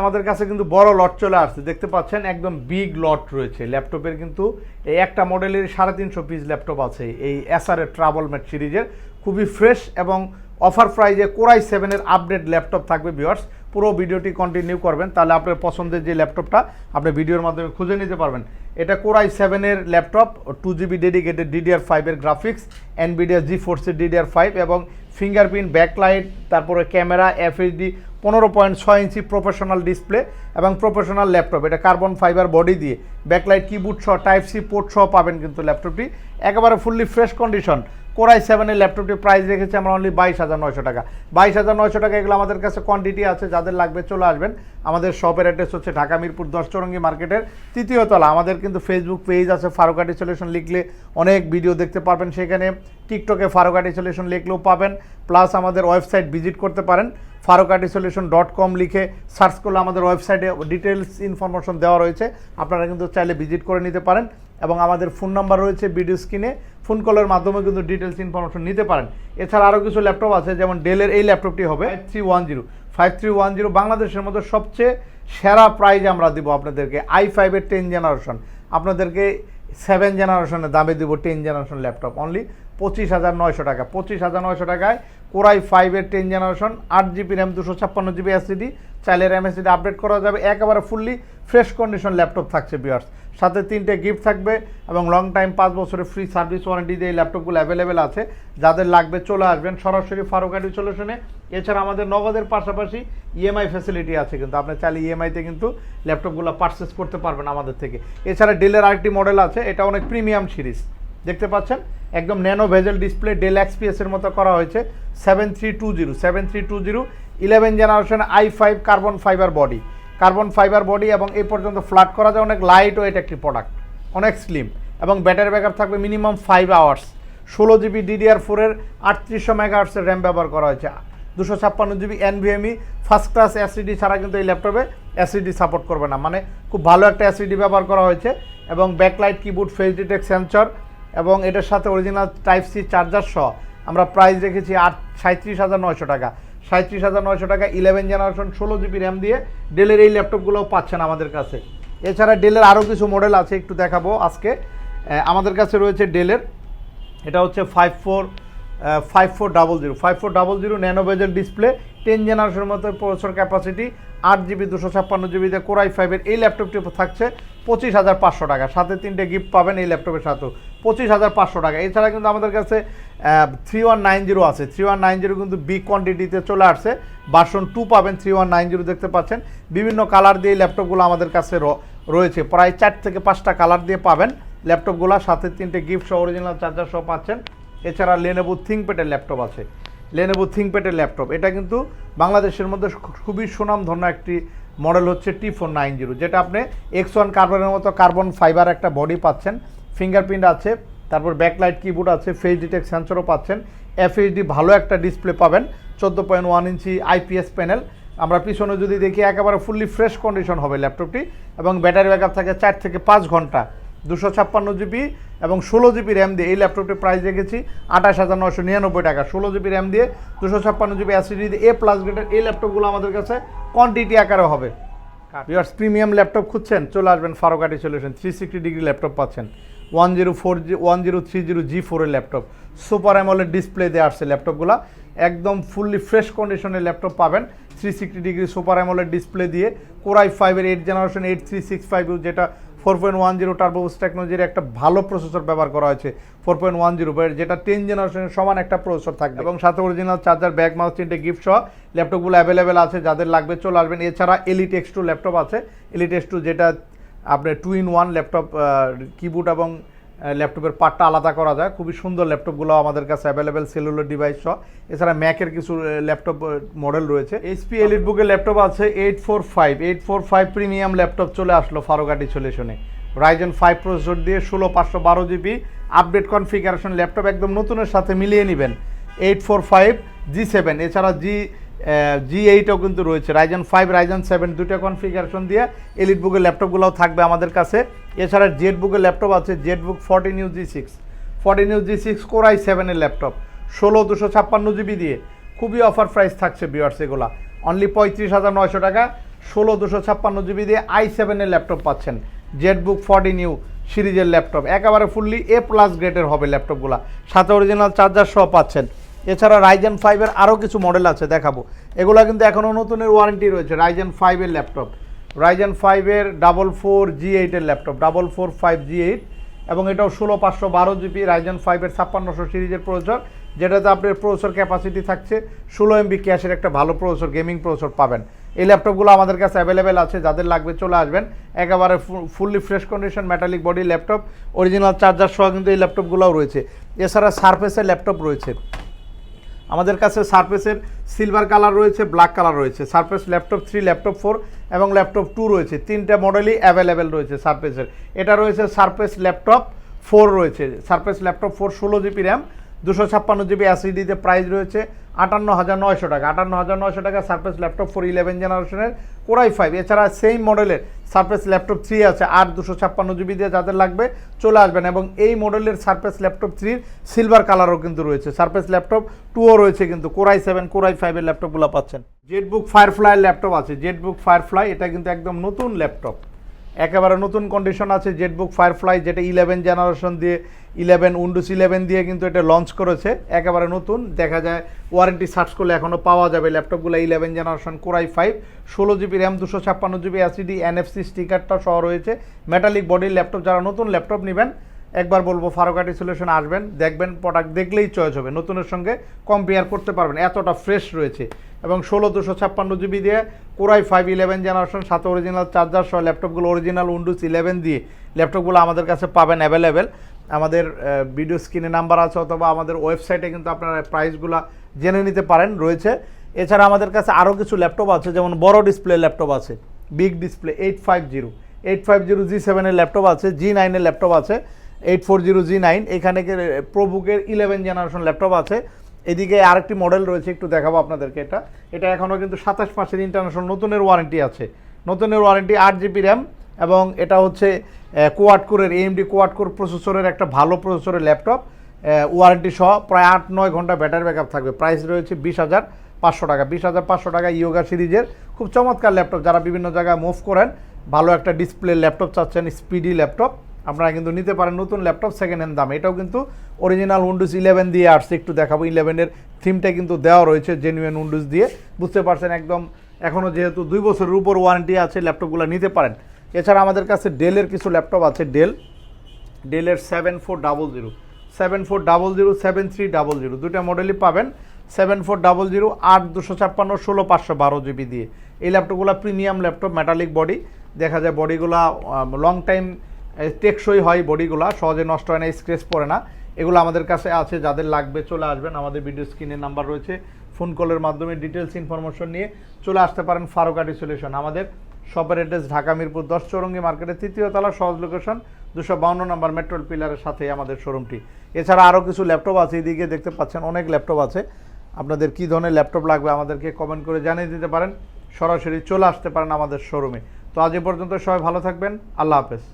আমাদের কাছে কিন্তু বড় লট চলে আসছে। দেখতে পাচ্ছেন, একদম বিগ লট রয়েছে। ল্যাপটপের কিন্তু এই একটা মডেলের সাড়ে তিনশো পিস ল্যাপটপ আছে। এই এসআর এর ট্রাভেল ম্যাট সিরিজের। খুবই ফ্রেশ এবং অফার প্রাইজে কোরাই সেভেনের আপডেট ল্যাপটপ থাকবে ভিউয়ার্স পুরো ভিডিওটি কন্টিনিউ করবেন, তাহলে আপনার পছন্দের যে ল্যাপটপটা আপনি ভিডিওর মাধ্যমে খুঁজে নিতে পারবেন। এটা কোরাই সেভেনের laptop two GB dedicated DDR ফাইভের গ্রাফিক্স এনবিডিয়া জি ফোর্সের ডিডিআর ফাইভ এবং ফিঙ্গারপ্রিন্ট ব্যাকলাইট তারপরে ক্যামেরা এফএইচডি পনেরো পয়েন্ট ছয় ইঞ্চি প্রফেশনাল ডিসপ্লে এবং প্রফেশনাল ল্যাপটপ। এটা কার্বন ফাইবার বডি দিয়ে। ব্যাকলাইট, কিবোর্ড সহ, টাইপ সি পোর্ট সহ পাবেন কিন্তু ল্যাপটপটি। একেবারে ফুললি ফ্রেশ কন্ডিশন কোরাই সেভেনের ল্যাপটপটি প্রাইস রেখেছি আমরা অনলি বাইশ হাজার নয়শো টাকা। বাইশ হাজার নয়শো টাকা এগুলো আমাদের কাছে কোয়ান্টিটি আছে, যাদের লাগবে চলে আসবেন। আমাদের শপের অ্যাড্রেস হচ্ছে ঢাকা মিরপুর দশ চরঙ্গি মার্কেটের তৃতীয় তলা। আমাদের কিন্তু ফেসবুক পেজ আছে, ফারুকাটি সলিউশন লিখলে অনেক ভিডিও দেখতে পারবেন। সেখানে টিকটকে ফারুকাটি সলিউশন লিখলেও পাবেন। প্লাস আমাদের ওয়েবসাইট ভিজিট করতে পারেন। ফারুকাটি সলিউশন ডট কম লিখে সার্চ করলে আমাদের ওয়েবসাইটে ডিটেলস ইনফরমেশন দেওয়া রয়েছে। আপনারা কিন্তু চাইলে ভিজিট করে নিতে পারেন এবং আমাদের ফোন নাম্বার রয়েছে ভিডিও স্ক্রিনে। ফোন কলের মাধ্যমে কিন্তু ডিটেলস ইনফরমেশন নিতে পারেন। এছাড়া আরও কিছু ল্যাপটপ আছে, যেমন ডেলের এই ল্যাপটপটি হবে three one zero five three one zero বাংলাদেশের মধ্যে সবচেয়ে সেরা প্রাইজ আমরা দিব আপনাদেরকে আই ফাইভের টেন জেনারেশন আপনাদেরকে সেভেন জেনারেশনের দামে দিব, টেন জেনারেশন ল্যাপটপ অনলি পঁচিশ হাজার নয়শো টাকা। পঁচিশ হাজার নয়শো টাকায় কোরাই ফাইভের টেন জেনারেশন, আট জিবি র্যাম দুশো ছাপ্পান্ন জিবি এসিডি চাইলে র্যাম এসিডি আপডেট করা যাবে। একেবারে ফুললি ফ্রেশ কন্ডিশন ল্যাপটপ থাকছে বিয়ার্স সাথে তিনটে গিফট থাকবে এবং লং টাইম পাঁচ বছরের ফ্রি সার্ভিস ওয়ারেন্টি দিয়ে এই ল্যাপটপগুলো অ্যাভেলেবেল আছে। যাদের লাগবে চলে আসবেন সরাসরি ফারুকাটি সলিউশনে এছাড়া আমাদের নগদের পাশাপাশি ইএমআই ফ্যাসিলিটি আছে কিন্তু। আপনি চাইলে ইএমআইতে কিন্তু ল্যাপটপগুলো পারচেস করতে পারবেন আমাদের থেকে। এছাড়া ডেলের আরেকটি মডেল আছে। এটা অনেক প্রিমিয়াম সিরিজ দেখতে পাচ্ছেন? একদম ন্যানো ভেজেল ডিসপ্লে ডেল এক্সপিএসের মতো করা হয়েছে। Seven three two zero seven three two zero eleven generation I five carbon fibre body carbon fibre body এবং এই পর্যন্ত ফ্ল্যাট করা যায়, অনেক লাইট ওয়েট একটি প্রোডাক্ট অনেক স্লিম এবং ব্যাটারি ব্যাকআপ থাকবে মিনিমাম ফাইভ আওয়ার্স ষোলো জিবি ডিডিআর ফোরের আটত্রিশশো মেগাহার্সের র্যাম ব্যবহার করা হয়েছে। দুশো ছাপ্পান্ন GB NVMe first class SSD ছাড়া কিন্তু এই ল্যাপটপে এসিডি সাপোর্ট করবে না। মানে খুব ভালো একটা এসিডি ব্যবহার করা হয়েছে এবং backlight keyboard face detect sensor এবং এটার সাথে অরিজিনাল টাইপ সি চার্জার সহ আমরা প্রাইস রেখেছি আট সাঁত্রিশ হাজার নয়শো টাকা। সাঁত্রিশ হাজার নয়শো টাকা ইলেভেন জেনারেশন ষোলো জিবি র্যাম দিয়ে ডেলের এই ল্যাপটপগুলোও পাচ্ছেন আমাদের কাছে। এছাড়া ডেলের আরও কিছু মডেল আছে, একটু দেখাবো আজকে। আমাদের কাছে রয়েছে ডেলের এটা হচ্ছে five four five four double zero five four double zero nano বেজের ডিসপ্লে টেন জেনারেশনের মতো প্রসেসর ক্যাপাসিটি আট জিবি দুশো ছাপ্পান্ন জিবিতে কোরাই ফাইভের এই ল্যাপটপটি থাকছে পঁচিশ হাজার পাঁচশো টাকা। সাথে তিনটে গিফট পাবেন এই ল্যাপটপের সাথেও। পঁচিশ হাজার পাঁচশো টাকা। এছাড়া কিন্তু আমাদের কাছে থ্রি ওয়ান নাইন জিরো আছে। থ্রি ওয়ান নাইন জিরো কিন্তু বিগ কোয়ান্টিটিতে চলে আসছে। ভার্সন টু পাবেন থ্রি ওয়ান নাইন জিরো দেখতে পাচ্ছেন। বিভিন্ন কালার দিয়ে ল্যাপটপগুলো আমাদের কাছে রয়েছে। প্রায় চার থেকে পাঁচটা কালার দিয়ে পাবেন ল্যাপটপগুলো সাথে তিনটে গিফট সহ অরিজিনাল চার্জার সহ পাচ্ছেন। এছাড়া লেনেবো থিঙ্কপ্যাডের ল্যাপটপ আছে। লেনেবো থিঙ্কপ্যাডের ল্যাপটপ এটা কিন্তু বাংলাদেশের মধ্যে খুবই সুনামধন্য একটি মডেল হচ্ছে টি ফোর নাইন জিরো যেটা আপনি এক্স ওয়ান কার্বনের মতো কার্বন ফাইবার একটা বডি পাচ্ছেন ফিঙ্গারপ্রিন্ট আছে, তারপর ব্যাকলাইট কিবোর্ড আছে ফেস ডিটেক্ট সেন্সরও পাচ্ছেন এফএইচডি ভালো একটা ডিসপ্লে পাবেন, চোদ্দ point one inch IPS panel আমরা পিছনে যদি দেখি একেবারে ফুললি ফ্রেশ কন্ডিশন হবে ল্যাপটপটি এবং ব্যাটারি ব্যাকআপ থাকে চার থেকে পাঁচ ঘণ্টা। দুশো ছাপ্পান্ন জিবি এবং ষোলো জিবি র্যাম দিয়ে এই ল্যাপটপটির প্রাইস রেখেছি আঠাশ হাজার নশো নিরানব্বই টাকা। ষোলো জিবি র্যাম দিয়ে দুশো ছাপ্পান্ন জিবি অ্যাসিডি দিয়ে এ প্লাস গ্রেডের এই ল্যাপটপগুলো আমাদের কাছে কোয়ান্টিটি আকারে হবে। ভিউয়ার্স প্রিমিয়াম ল্যাপটপ খুঁজছেন চলে আসবেন ফারোকাটি solution three sixty degree laptop পাচ্ছেন। One zero four G one zero three zero G ফোরের ল্যাপটপ সুপার অ্যামোলেড ডিসপ্লে দিয়ে আসছে ল্যাপটপগুলো একদম ফুললি ফ্রেশ কন্ডিশনের ল্যাপটপ পাবেন। Three sixty degree super AMOLED display দিয়ে। কোরাই ফাইভের eight generation eight three six five যেটা ফোর পয়েন্ট ওয়ান জিরো টার্বোস টেকনোলজির একটা ভালো প্রসেসর ব্যবহার করা হয়েছে ফোর পয়েন্ট ওয়ান জিরো যেটা টেন জেনারেশনের সমান একটা প্রসেসর থাকবে। এবং সাথে অরিজিনাল চার্জার ব্যাগ মাউস তিনটে গিফট সহ ল্যাপটপগুলো অ্যাভেলেবেল আছে যাদের লাগবে চলে আসবেন। এছাড়া এলিট এক্স টু ল্যাপটপ আছে। এলিট এক্স টু যেটা আপনার two in one laptop keyboard এবং ল্যাপটপের পার্টটা আলাদা করা যায়। খুবই সুন্দর ল্যাপটপগুলো আমাদের কাছে অ্যাভেলেবেল সেলুলার ডিভাইস সহ। এছাড়া ম্যাকের কিছু ল্যাপটপ মডেল রয়েছে। এইচপি এলিট বুকের ল্যাপটপ আছে eight four five eight four five premium laptop চলে আসলো ফারোগাটি সলিউশনে রাইজেন ফাইভ প্রসেসর দিয়ে ষোলো, পাঁচশো, বারো জিবি আপডেট কনফিগারেশন ল্যাপটপ একদম নতুনের সাথে মিলিয়ে নেবেন। Eight four five G seven এছাড়া জি জি এইটও কিন্তু রয়েছে। রাইজেন ফাইভ রাইজেন সেভেন দুটো কনফিগারেশন দিয়ে এলিট বুকের ল্যাপটপগুলোও থাকবে আমাদের কাছে। এছাড়া জেড বুকের ল্যাপটপ আছে ZBook fourteen U G six fourteen U G six core i সেভেনের ল্যাপটপ ষোলো দুশো ছাপ্পান্ন জিবি দিয়ে। খুবই অফার প্রাইস থাকছে বিয়ার্স এগুলা। অনলি পঁয়ত্রিশ হাজার নয়শো টাকা, ষোলো দুশো ছাপ্পান্ন জিবি দিয়ে আই সেভেনের ল্যাপটপ পাচ্ছেন। জেটবুক ফর্টি নিউ সিরিজের ল্যাপটপ একেবারে ফুললি এ প্লাস গ্রেডের হবে ল্যাপটপগুলো সাথে অরিজিনাল চার্জার সহ পাচ্ছেন। এছাড়া রাইজেন ফাইভের আরও কিছু মডেল আছে, দেখাবো। এগুলো কিন্তু এখনও নতুনের ওয়ারেন্টি রয়েছে রাইজেন ফাইভের ল্যাপটপ রাইজেন ফাইভের ডাবল ফোর জি এইটের laptop double four five G eight এবং এটাও ষোলো পাঁচশো বারো জিবি রাইজেন ফাইভের ছাপ্পান্নশো সিরিজের প্রসেসর যেটাতে আপনার প্রসেসর ক্যাপাসিটি থাকছে ষোলো এমবি ক্যাশের একটা ভালো প্রসেসর গেমিং প্রসেসর পাবেন। এই ল্যাপটপগুলো আমাদের কাছে অ্যাভেলেবেল আছে, যাদের লাগবে চলে আসবেন। একেবারে fully fresh condition metallic body laptop original charger সহ কিন্তু এই ল্যাপটপগুলোও রয়েছে। এছাড়া সারফেসের ল্যাপটপ রয়েছে। আমাদের কাছে সারফেসের সিলভার কালার রয়েছে ব্ল্যাক কালার রয়েছে। Surface laptop three laptop four এবং ল্যাপটপ টু রয়েছে। তিনটা মডেলই অ্যাভেলেবেল রয়েছে সারফেসের। এটা রয়েছে সারফেস ল্যাপটপ ফোর রয়েছে। সারফেস ল্যাপটপ ফোর ষোলো জিবি র্যাম দুশো ছাপ্পান্ন জিবি অ্যাসিডিতে প্রাইস রয়েছে আটান্ন হাজার নয়শো টাকা। আটান্ন হাজার নয়শো টাকা সারফেস ল্যাপটপ ফোর ইলেভেন জেনারেশনের কোরাই ফাইভ এছাড়া সেম মডেলের সারফেস ল্যাপটপ থ্রি আছে আট দুশো ছাপ্পান্ন জিবি দিয়ে যাদের লাগবে চলে আসবেন এবং এই মডেলের সারফেস ল্যাপটপ থ্রির সিলভার কালারও কিন্তু রয়েছে। সারফেস ল্যাপটপ টুও রয়েছে কিন্তু কোরাই সেভেন কোরাই ফাইভের ল্যাপটপগুলো পাচ্ছেন। জেটবুক ফায়ারফ্লাইয়ের ল্যাপটপ আছে। জেটবুক ফায়ারফ্লাই এটা কিন্তু একদম নতুন ল্যাপটপ একেবারে নতুন কন্ডিশন আছে জেটবুক ফায়ারফ্লাই যেটা ইলেভেন জেনারেশন দিয়ে ইলেভেন উইন্ডোজ ইলেভেন দিয়ে কিন্তু এটা লঞ্চ করেছে। একেবারে নতুন, দেখা যায় ওয়ারেন্টি সার্চ করলে এখনও পাওয়া যাবে। ল্যাপটপগুলো eleven generation core i five ষোলো জিবি র্যাম দুশো ছাপ্পান্ন জিবি অ্যাসিডি এনএফসি স্টিকারটা সহ রয়েছে। মেটালিক বডির ল্যাপটপ যারা নতুন ল্যাপটপ নেবেন একবার বলব ফারুকাটি সলিউশন আসবেন, দেখবেন প্রোডাক্ট দেখলেই চয়েস হবে। নতুনের সঙ্গে কম্পেয়ার করতে পারবেন, এতটা ফ্রেশ রয়েছে। এবং ষোলো দুশো ছাপ্পান্ন জিবি দিয়ে core i five eleven generation সাথে অরিজিনাল চার্জার সহ ল্যাপটপগুলো অরিজিনাল উইন্ডোজ ইলেভেন দিয়ে ল্যাপটপগুলো আমাদের কাছে পাবেন অ্যাভেলেবেল আমাদের ভিডিও স্ক্রিনে নাম্বার আছে অথবা আমাদের ওয়েবসাইটে কিন্তু আপনারা প্রাইসগুলো জেনে নিতে পারেন, রয়েছে। এছাড়া আমাদের কাছে আরও কিছু ল্যাপটপ আছে, যেমন বড় ডিসপ্লে ল্যাপটপ আছে big display eight five zero eight five zero G সেভেনের ল্যাপটপ আছে জি নাইনের ল্যাপটপ আছে। Eight four zero G nine এখানে প্রবুকের ইলেভেন জেনারেশন ল্যাপটপ আছে। এদিকে আরেকটি মডেল রয়েছে, একটু দেখাবো আপনাদেরকে এটা। এটা এখনও কিন্তু সাতাশ মাসের ইন্টারন্যাশনাল নতুনের ওয়ারেন্টি আছে। নতুনের ওয়ারেন্টি আট জিবি র্যাম এবং এটা হচ্ছে কোয়াড কোরের এএমডি কোয়াড কোর প্রসেসরের একটা ভালো প্রসেসরের ল্যাপটপ ওয়ারেন্টি সহ প্রায় আট নয় ঘণ্টা ব্যাটারি ব্যাকআপ থাকবে। প্রাইস রয়েছে বিশ হাজার পাঁচশো টাকা। বিশ হাজার পাঁচশো টাকা ইয়োগা সিরিজের খুব চমৎকার ল্যাপটপ যারা বিভিন্ন জায়গায় মুভ করেন, ভালো একটা ডিসপ্লে ল্যাপটপ চাচ্ছেন স্পিডি ল্যাপটপ আপনারা কিন্তু নিতে পারেন নতুন ল্যাপটপ সেকেন্ড হ্যান্ড দাম। এটাও কিন্তু অরিজিনাল উইন্ডোজ ইলেভেন দিয়ে আসছে। একটু দেখাবো ইলেভেনের থিমটা কিন্তু দেওয়া রয়েছে জেনুইন উইন্ডোজ দিয়ে। বুঝতে পারছেন একদম এখনও যেহেতু দুই বছরের উপর ওয়ারেন্টি আছে, ল্যাপটপগুলো নিতে পারেন। এছাড়া আমাদের কাছে ডেলের কিছু ল্যাপটপ আছে ডেল ডেলের seven four double zero seven four double zero seven three double zero দুটা মডেলই পাবেন। সেভেন ফোর ডাবল জিরো আট দুশো ছাপ্পান্ন, ষোলো পাঁচশো বারো জিবি দিয়ে। এই ল্যাপটপগুলো প্রিমিয়াম ল্যাপটপ মেটালিক বডি দেখা যায় বডিগুলা লং টাইম টেকসই হয় বডিগুলা, সহজে নষ্ট হয় না স্ক্রেচ পড়ে না। এগুলো আমাদের কাছে আছে, যাদের লাগবে চলে আসবেন। আমাদের ভিডিও স্ক্রিনের নাম্বার রয়েছে। ফোন কলের মাধ্যমে ডিটেলস ইনফরমেশন নিয়ে চলে আসতে পারেন ফারুকাটি সলিউশন আমাদের শপের অ্যাড্রেস ঢাকা মিরপুর দশ চৌরঙ্গি মার্কেটের তৃতীয় তলা, সহজ লোকেশন দুশো বাউন্ন নম্বর মেট্রোল পিলারের সাথে আমাদের শোরুমটি এছাড়া আরও কিছু ল্যাপটপ আছে, এদিকে দেখতে পাচ্ছেন অনেক ল্যাপটপ আছে। আপনাদের কী ধরনের ল্যাপটপ লাগবে আমাদেরকে কমেন্ট করে জানিয়ে দিতে পারেন। সরাসরি চলে আসতে পারেন আমাদের শোরুমে তো আজ এ পর্যন্ত সবাই ভালো থাকবেন। আল্লাহ হাফেজ।